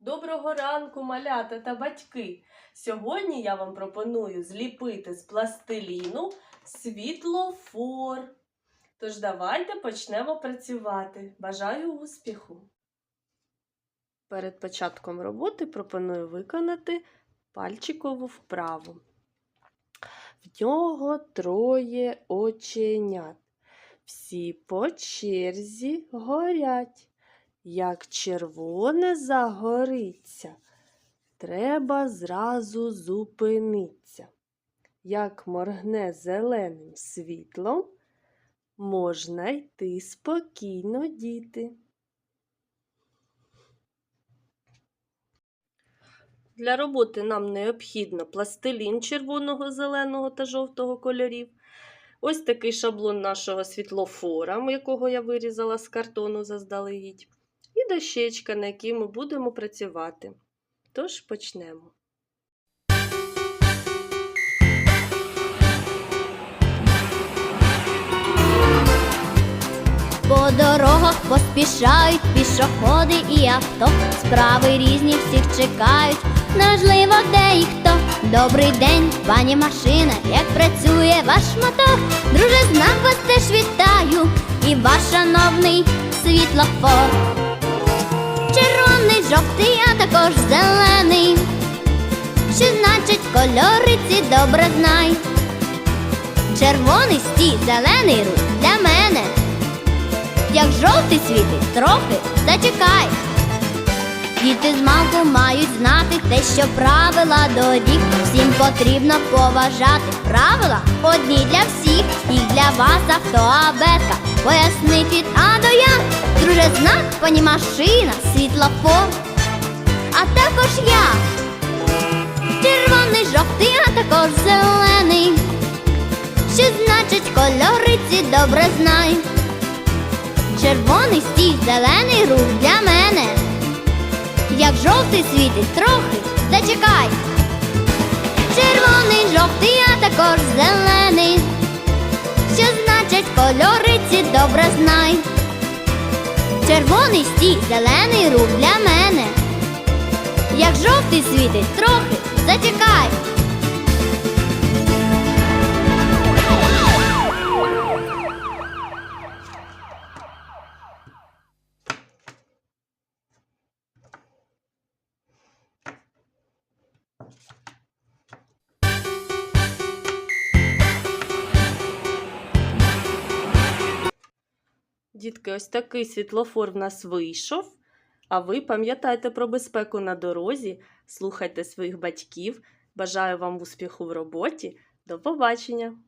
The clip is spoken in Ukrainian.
Доброго ранку, малята та батьки! Сьогодні я вам пропоную зліпити з пластиліну світлофор. Тож давайте почнемо працювати. Бажаю успіху! Перед початком роботи пропоную виконати пальчикову вправу. В нього троє оченят. Всі по черзі горять. Як червоне загориться, треба зразу зупиниться. Як моргне зеленим світлом, можна йти спокійно, діти. Для роботи нам необхідно пластилін червоного, зеленого та жовтого кольорів. Ось такий шаблон нашого світлофора, якого я вирізала з картону заздалегідь і дощечка, на якій ми будемо працювати. Тож почнемо. По дорогах поспішають пішоходи і авто. Справи різні всіх чекають. Неважливо, де і хто. Добрий день, пані машина, як працює ваш мотор. Друже, знак вас теж вітаю. І ваш шановний світлофор. Жовтий, а також зелений. Що значить кольори ці добре знай. Червоний стій, зелений рух для мене. Як жовтий світить, трохи зачекай. Діти з малку мають знати те, що правила доріг. Всім потрібно поважати правила одні для всіх, і для вас автоабетка. Пояснить від А до Я. Друже, знак, пані машина, світлофор. А також я. Червоний, жовтий, а також зелений. Що значить кольори ці добре знай. Червоний стій, зелений рух для мене. Як жовтий світить трохи, зачекай. Червоний, жовтий, а також зелений. Що значить кольори ці добре знай. Червоний стій, зелений рух для мене. Як жовтий світить трохи, зачекай. Дітки, ось такий світлофор в нас вийшов. А ви пам'ятайте про безпеку на дорозі, слухайте своїх батьків. Бажаю вам успіху в роботі. До побачення!